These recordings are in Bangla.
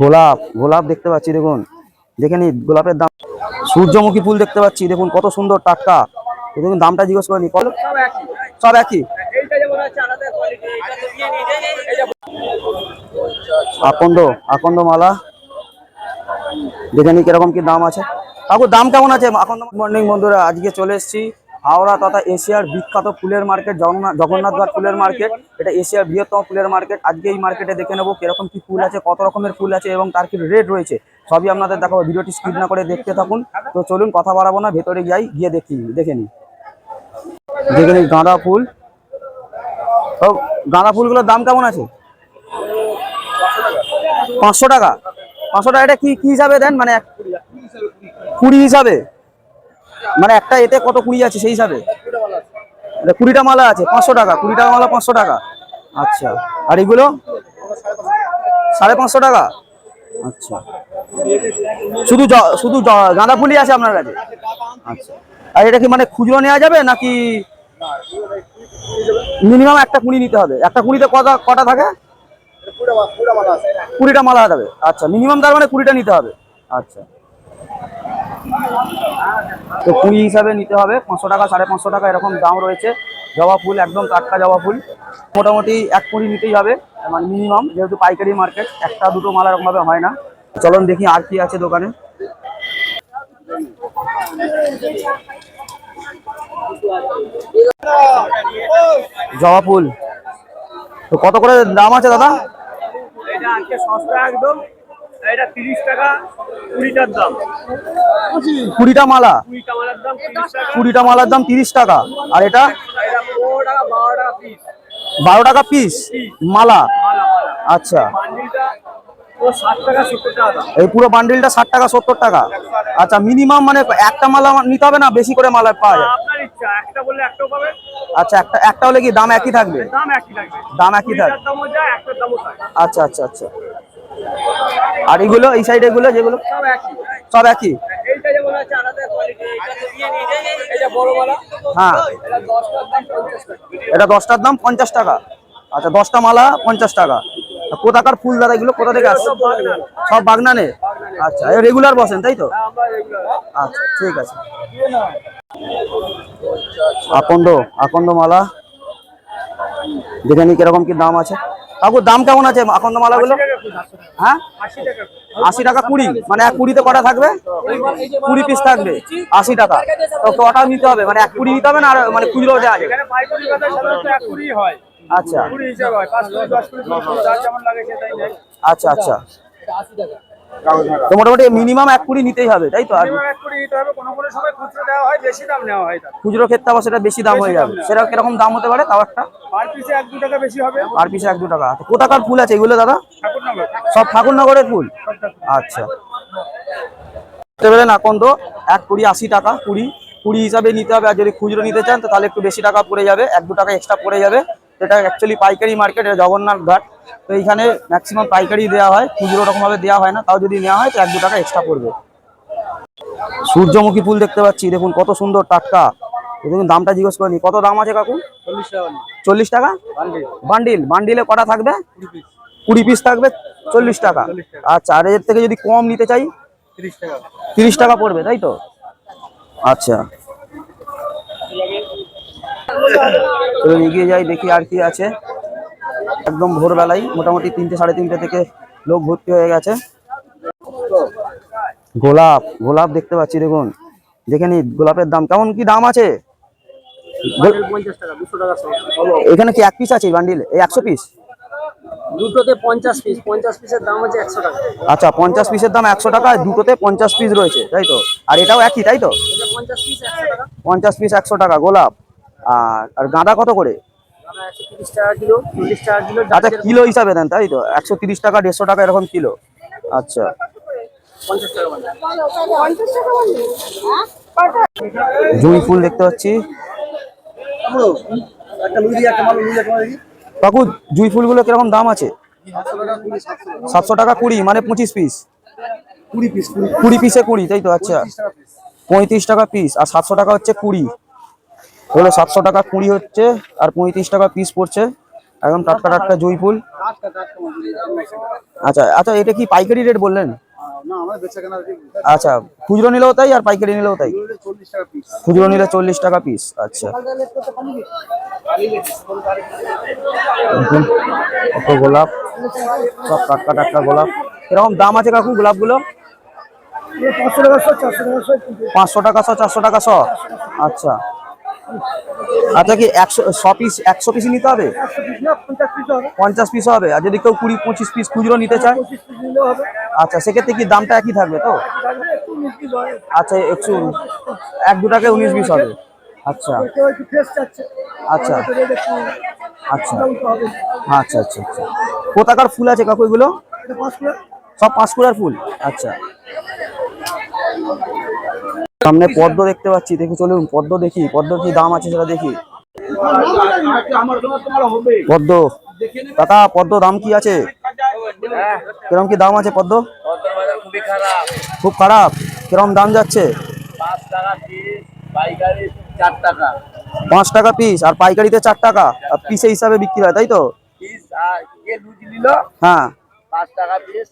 গোলাপ গোলাপ দেখতে পাচ্ছি, দেখুন। দেখে নি গোলাপের দাম। সূর্যমুখী ফুল দেখতে পাচ্ছি, দেখুন কত সুন্দর টাটকা। দেখুন, দামটা জিজ্ঞেস করিনি সব একই। আকন্দ আকন্দ মালা দেখে নি কীরকম কি দাম আছে। কাকু, দাম কেমন আছে? আকন্দ মর্নিং বন্ধুরা, আজকে চলে এসেছি। হাওড়া তথা এশিয়ার বিখ্যাত ফুলের মার্কেট জগন্নাথ জগন্নাথ ফুলের মার্কেট। এটা এশিয়ার বৃহত্তম ফুলের মার্কেট। আজকে এই মার্কেটে দেখে নেব কীরকম কি ফুল আছে, কত রকমের ফুল আছে এবং তার কি রেট রয়েছে। সবই আপনাদের দেখাবো। ভিডিওটি স্কিপ না করে দেখতে থাকুন। তো চলুন কথা বাড়াবো না, ভেতরে যাই, গিয়ে দেখি, দেখে নিই। দেখে নিই গাঁদা ফুল। তো গাঁদা ফুলগুলোর দাম কেমন আছে? পাঁচশো টাকা। পাঁচশো টাকা, এটা কি কি হিসাবে দেন? মানে কুড়ি হিসাবে। মানে একটা এতে কত কুড়ি আছে সেই হিসাবে? এটা কুড়িটা মালা আছে, পাঁচশো টাকা, কুড়িটা মালা পাঁচশো টাকা। আচ্ছা আর এগুলো? সাড়ে পাঁচশো টাকা? আচ্ছা। শুধু শুধু গাঁদা ফুলই আছে আপনার কাছে? আচ্ছা। আর এটা কি মানে খুচরো নেওয়া যাবে নাকি মিনিমাম একটা কুড়ি নিতে হবে? একটা কুড়িতে কটা কটা থাকে? কুড়িটা মালা যাবে আচ্ছা মিনিমাম তার মানে কুড়িটা নিতে হবে। আচ্ছা। তো কুড়ি হিসাবে নিতে হবে, পাঁচশো টাকা, সাড়ে পাঁচশো টাকা এরকম দাম রয়েছে। জবা ফুল, একদম টাটকা জবা ফুল। মোটামুটি এক কুড়ি নিতেই হবে মানে মিনিমাম যেহেতু পাইকারি মার্কেট একটা, দুটো মালা এরকমভাবে হয় না। চলুন দেখি আর কি আছে দোকানে। জবা ফুল। তো কত করে দাম আছে দাদা? এটা সস্তা একদম। এটা তিরিশ টাকা কুড়িটার দাম। কুড়িটা মালা? কুড়িটা মালার দাম তিরিশ টাকা। আর এটা? বারো টাকা পিস বারো টাকা পিস মালা? আচ্ছা। এই পুরো বান্ডিলটা ষাট টাকা সত্তর টাকা? আচ্ছা মিনিমাম মানে একটা মালা নিতে হবে না? বেশি করে মালা পাওয়া যায়? আচ্ছা একটা একটা হলে কি দাম একই থাকবে? দাম একই থাকবে। আচ্ছা আচ্ছা আচ্ছা। আর এগুলো এই সাইড এগুলো যেগুলো? সব একই। হ্যাঁ। এটা দশটার দাম পঞ্চাশ টাকা। আচ্ছা দশটা মালা পঞ্চাশ টাকা। কোথাকার ফুল দাদা এগুলো কোথা থেকে আসছে সব বাগনানে। আচ্ছা রেগুলার বসেন তাই তো? আচ্ছা ঠিক আছে। আকন্দ আকন্দ মালা। দেখে নি কীরকম কি দাম আছে। কাকু দাম কেমন আছে আকন্দ মালাগুলো হ্যাঁ? আশি টাকা আশি টাকা কুড়ি মানে এক কুড়িতে কটা থাকবে? কুড়ি পিস থাকবে আশি টাকা। তো কটা নিতে হবে? মানে এক কুড়ি নিতে হবে না আর মানে খুচরো দেওয়া যাবে? এখানে হয়। আচ্ছা। হয় নেয়। আচ্ছা আচ্ছা। তো মোটামুটি মিনিমাম এক কুড়ি নিতেই হবে তাই তো? খুচরো ক্ষেত্রে আবার সেটা বেশি দাম হয়ে যাবে। সেটা কীরকম দাম হতে পারে তাও একটা? পার পিসে এক দু টাকা বেশি হবে। আর পিছু এক দু টাকা। কোথাকার ফুল আছে এগুলো দাদা? সব ঠাকুরনগরের ফুল? আচ্ছা। বুঝতে পেলেন এখন তো? এক কুড়ি আশি টাকা কুড়ি। কুড়ি হিসাবে নিতে হবে আর যদি খুচরো নিতে চান তো তাহলে একটু বেশি টাকা পড়ে যাবে এক দু টাকা এক্সট্রা পড়ে যাবে। এটা অ্যাকচুয়ালি পাইকারি মার্কেট জগন্নাথ ঘাট। তো এইখানে ম্যাক্সিমাম পাইকারি দেওয়া হয়, খুচরো রকমভাবে দেওয়া হয় না, তাও যদি নেওয়া হয়, তো এক দু টাকা এক্সট্রা পড়বে। সূর্যমুখী ফুল দেখতে পাচ্ছি, দেখুন কত সুন্দর টাটকা। দেখুন, দামটা জিজ্ঞেস করিনি। কত দাম আছে কাকু? চল্লিশ টাকা? বান্ডিল। বান্ডিলে কটা থাকবে? কুড়ি পিস থাকবে, চল্লিশ টাকা। আচ্ছা আর এর থেকে যদি কম নিতে চাই? তিরিশ টাকা পড়বে, তাই তো? আচ্ছা। এগিয়ে যাই, দেখি আর কি আছে। একদম ভোরবেলায় মোটামুটি তিনটে সাড়ে তিনটে থেকে লোক ভর্তি হয়ে গেছে। গোলাপ গোলাপ দেখতে পাচ্ছি দেখুন। দেখে নি গোলাপের দাম কেমন কি দাম আছে? এখানে কি এক পিস আছে বান্ডিল এই একশো পিস দুটোতে পঞ্চাশ পিস পঞ্চাশ পিসের দাম হচ্ছে একশো টাকা। আচ্ছা পঞ্চাশ পিসের দাম একশো টাকা আর দুটোতে পঞ্চাশ পিস রয়েছে তাই তো? আর এটাও একই তাই তো? পঞ্চাশ পিস একশো টাকা। পঞ্চাশ পিস একশো টাকা গোলাপ। আর আর গাঁদা কত করে? আচ্ছা কিলো হিসাবে দেন তাই তো? একশো তিরিশ টাকা, দেড়শো টাকা এরকম কিলো। আচ্ছা। জুঁই ফুল দেখতে পাচ্ছি। কাকু, জুঁই ফুলগুলো কীরকম দাম আছে? সাতশো টাকা কুড়ি মানে পঁচিশ পিস কুড়ি পিস। কুড়ি পিসে কুড়ি, তাই তো? আচ্ছা। পঁয়ত্রিশ টাকা পিস, আর সাতশো টাকা হচ্ছে কুড়ি। হলো সাতশো টাকা কুড়ি হচ্ছে আর পঁয়ত্রিশ টাকা পিস পড়ছে। একদম টাটকা টাটকা জুই ফুল। আচ্ছা আচ্ছা এটা কি পাইকারি রেট বললেন? আচ্ছা খুচরো নিলেও তাই আর পাইকারি নিলেও তাই? খুচরো নিলে চল্লিশ টাকা পিস আচ্ছা। গোলাপ সব টাটকা টাটকা গোলাপ। এরকম দাম আছে কাকু গোলাপগুলো? পাঁচশো টাকা শ চারশো টাকা শ। আচ্ছা। আচ্ছা কি একশো শ পিস একশো পিস নিতে হবে? পঞ্চাশ পিস হবে। আর যদি কেউ কুড়ি পঁচিশ পিস খুচরো নিতে চায়? আচ্ছা সেক্ষেত্রে কি দামটা একই থাকবে তো? আচ্ছা একশো এক দু টাকায় উনিশ পিস হবে। আচ্ছা। আচ্ছা। আচ্ছা। আচ্ছা আচ্ছা আচ্ছা। কোথাকার ফুল আছে কাকু এগুলো? সব পাঁশকুড়ার ফুল? আচ্ছা। সামনে পদ্ম দেখতে পাচ্ছি দেখি চলুন পদ্ম দেখি পদ্ম কি দাম আছে সেটা দেখি। পদ্ম কাকা পদ্ম দাম কি আছে? কিরম কি দাম আছে পদ্ম? খুব খারাপ। কিরম দাম যাচ্ছে? পাঁচ টাকা পিস আর পাইকারিতে চার টাকা। আর পিসে হিসাবে বিক্রি হয় তাই তো? হ্যাঁ। পাঁচ টাকা পিস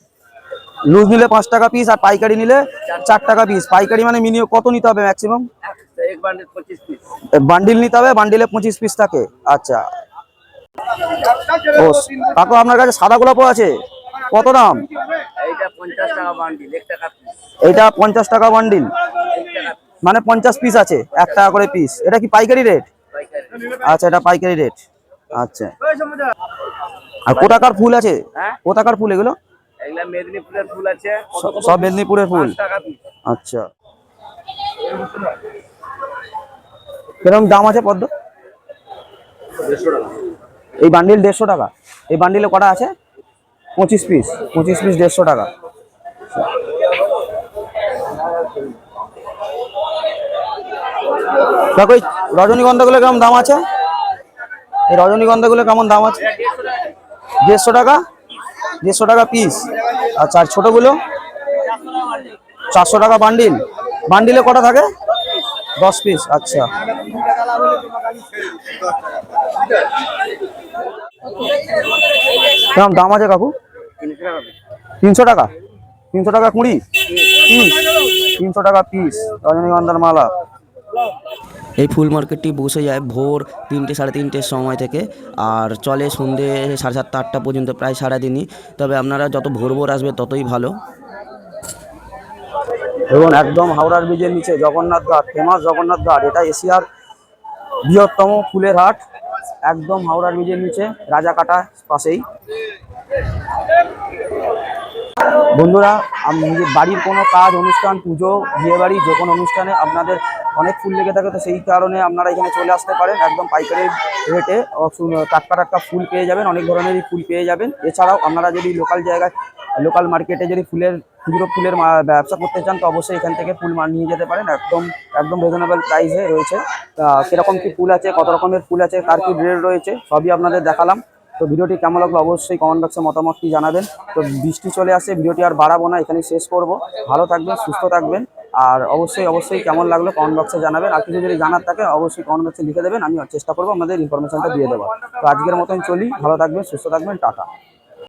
লুজ নিলে পাঁচ টাকা পিস আর পাইকারি নিলে চার টাকা পিস পাইকারি মানে মিনিমাম কত নিতে হবে ম্যাক্সিমাম বান্ডেল নিতে হবে বান্ডিলে পঁচিশ পিস থাকে। আচ্ছা। ও কাকু আপনার কাছে সাদা গোলাপও আছে? কত দাম? এইটা পঞ্চাশ টাকা বান্ডিল মানে পঞ্চাশ পিস আছে এক টাকা করে পিস এটা কি পাইকারি রেট আচ্ছা এটা পাইকারি রেট আচ্ছা। আর কোথাকার ফুল আছে? হ্যাঁ? কোথাকার ফুল এগুলো? এগুলা মেদিনীপুরের ফুল আছে। সব মেদিনীপুরের ফুল? আচ্ছা। কীরকম দাম আছে পদ্ম? এই বান্ডিল দেড়শো টাকা। এই বান্ডিলে কটা আছে? পঁচিশ পিস। পঁচিশ পিস দেড়শো টাকা। দেখো এই রজনীগন্ধাগুলো কেমন দাম আছে? এই রজনীগন্ধাগুলো কেমন দাম আছে? দেড়শো টাকা? দেড়শো টাকা পিস আচ্ছা আর ছোটোগুলো? চারশো টাকা বান্ডিল বান্ডিলে কটা থাকে? দশ পিস আচ্ছা। কেমন দাম আছে কাকু? তিনশো টাকা। তিনশো টাকা কুড়ি? পিস তিনশো টাকা পিস রজনীগন্ধার মালা। এই ফুল মার্কেটটি বসে যায় ভোর তিনটে সাড়ে তিনটের সময় থেকে আর চলে সন্ধে সাড়ে সাতটা, আটটা পর্যন্ত, প্রায় সারাদিনই। তবে আপনারা যত ভোর ভোর আসবে ততই ভালো। এবং একদম হাওড়ার ব্রিজের নিচে জগন্নাথ ঘাট, ফেমাস জগন্নাথ ঘাট। এটা এশিয়ার বৃহত্তম ফুলের হাট, একদম হাওড়ার ব্রিজের নিচে, রাজাকাটা পাশেই। বন্ধুরা বাড়ির কোনো কাজ, অনুষ্ঠান, পুজো বিয়ে বাড়ি যে কোনো অনুষ্ঠানে আপনাদের অনেক ফুল লেগে থাকে, তো সেই কারণে আপনারা এখানে চলে আসতে পারেন। একদম পাইকারি রেটে টাটকা টাটকা ফুল পেয়ে যাবেন, অনেক ধরনেরই ফুল পেয়ে যাবেন। এছাড়াও আপনারা যদি লোকাল জায়গায় লোকাল মার্কেটে যদি ফুলের, খুচরো ফুলের ব্যবসা করতে চান, তো অবশ্যই এখান থেকে ফুল নিয়ে যেতে পারেন। একদম একদম রিজনেবল প্রাইসে রয়েছে। কীরকম কি ফুল আছে, কত রকমের ফুল আছে, তার কি রেট রয়েছে, সবই আপনাদের দেখালাম। তো ভিডিওটি কেমন লাগল অবশ্যই কমেন্ট বক্সে মতামতটি জানাবেন। তো বৃষ্টি চলে আসে, ভিডিওটি আর বাড়াবো না এখানে শেষ করব। ভালো থাকবেন, সুস্থ থাকবেন। আর অবশ্যই অবশ্যই কেমন লাগল কমেন্ট বক্সে জানাবেন। আর কিছু যদি জানার থাকে, অবশ্যই কমেন্ট বক্সে লিখে দেবেন আমি চেষ্টা করব আমাদের ইনফরমেশনটা দিয়ে দেবো। তো আজকের মতন চলি, ভালো থাকবেন, সুস্থ থাকবেন, টাটা।